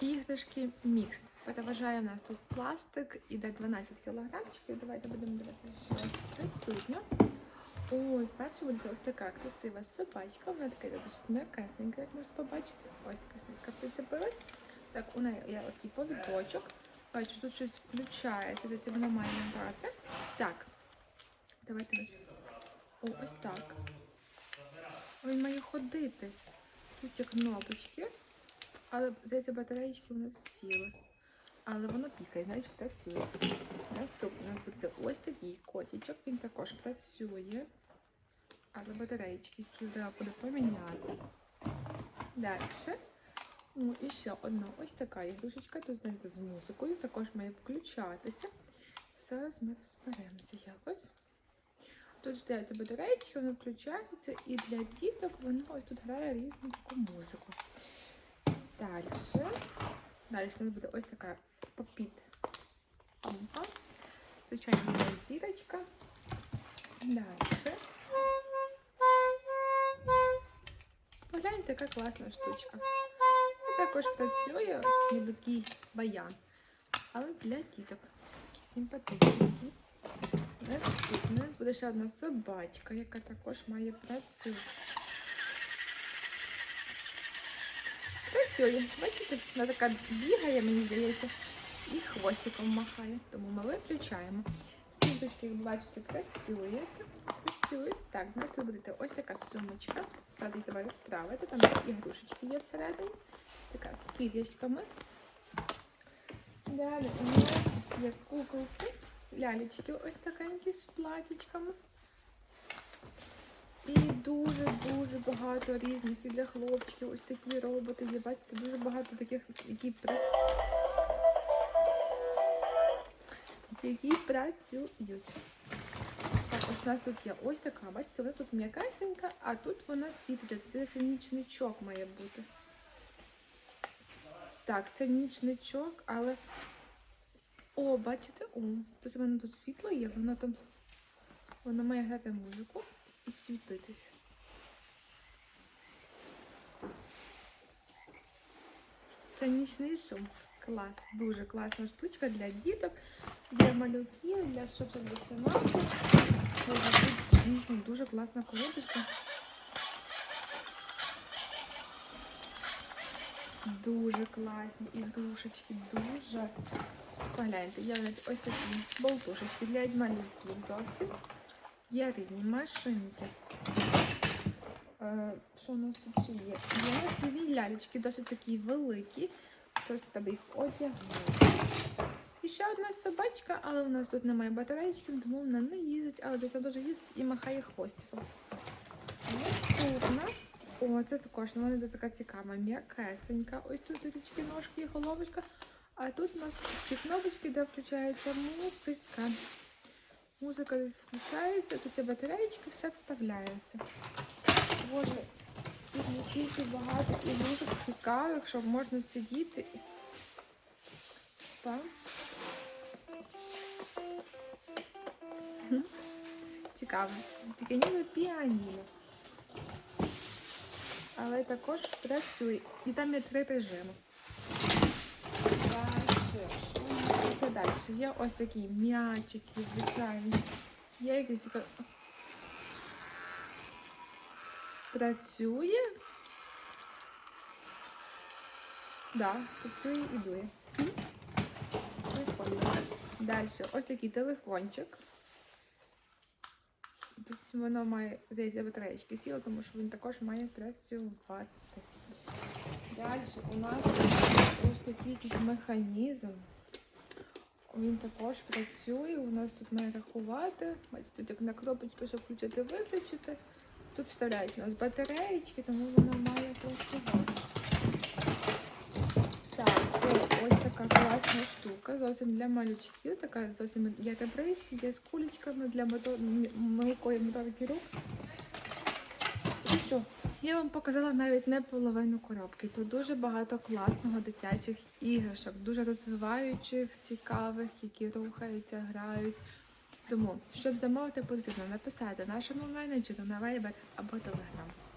Іграшки мікс. Переважає у нас тут пластик, іде 12 кілограмчиків. Давайте будемо дивитися, що присутньо. Ой, перша буде ось така красива собачка. Вона така досить м'якесенька, як можете побачити. Ой, така прицепилась. Так, у неї є такий повідочок. Бачу, тут щось включається, де це вона має набрати. Так, давайте. О, ось так. Він має ходити. Тут є кнопочки. Але здається, батареїчки у нас сіли. Але воно пікає, значить працює. Наступне у нас буде ось такий котичок, він також працює. Але батареїчки сіли, треба буде поміняти. Далі. Ну і ще одна ось така ігрушечка, тут знаєте, з музикою, також має включатися. Зараз ми розберемося якось. Тут стояться батареїчки, воно включається, і для діток воно ось тут грає різну таку музику. Далі. Далі у нас буде ось така попіт помпа. Звичайно, зірочка. Далі. Погляньте, яка класна штучка. Також працює ніби такий баян. Але для діток. Такі симпатичні. Наступне у нас буде ще одна собачка, яка також має працювати. Працює. Бачите, вона така бігає, мені здається, і хвостиком махає. Тому ми виключаємо. Всі дочки, як бачите, працює. Працюють. Так, у нас тут буде ось така сумочка. Їх давай розправити. Там ігрушечки є всередині. Така з пір'ячками. Далі у нас є куколки, лялечки ось такенькі з платічками. І дуже-дуже багато різних і для хлопчиків. Ось такі роботи є. Бачите, дуже багато таких, які працюють. Які працюють. Так, ось у нас тут є ось така, бачите, вона тут м'якасенька, а тут вона світиться. Це, нічничок має бути. Так, це нічничок, але. О, бачите, о, ось воно тут світло є, воно там. Воно має грати музику і світитись. Це нічний шум. Клас, дуже класна штучка для діток, для малюків, для щоб висинати. Тут дійсно дуже класна коробочка. Дуже класні ігрушечки, дуже. Погляньте, є навіть ось такі болтушечки для малюків зовсім. Є різні машинки. Е, Що у нас тут ще є? Є дві лялечки, досить такі великі. Хтось тебе їх одягнув. І ще одна собачка, але у нас тут немає батареїчки, тому вона не їздить, але десь дуже їздить і махає хвостиком. Наступна. О, це також вона йде така цікава, м'якесенька. Ось тут діточки, ножки і головочка. А тут у нас ці кнопочки, де включається музика. Музика десь включається, тут є батареїчки, все вставляється. Боже, тут настільки багато ігрушок цікавих, щоб можна сидіти. Мгм. Цікаво. Таке ніби піаніно. Але також працює. І там є три режими. Далі. Тут далі? Є ось такі м'ячики, звичайні. Є якісь Працює. Да, працює і дує. Прикольно. Далі ось такий телефончик. Тобто воно має, здається, батареєчки сіли, тому що він також має працювати. Далі у нас ось такий якийсь механізм. Він також працює, у нас тут має рахувати. Бачите, тут як на кнопочку, щоб включити виключити. Тут вставляються у нас батареїчки, тому воно має працювати. Так, ось така класна штука, зовсім для малючків, така зовсім є ребристі, є з кулечками для мото... м- мелкої моторики рук. І що? Я вам показала навіть не половину коробки. Тут дуже багато класного дитячих іграшок, дуже розвиваючих, цікавих, які рухаються, грають. Тому, щоб замовити, потрібно написати нашому менеджеру на Viber або Telegram.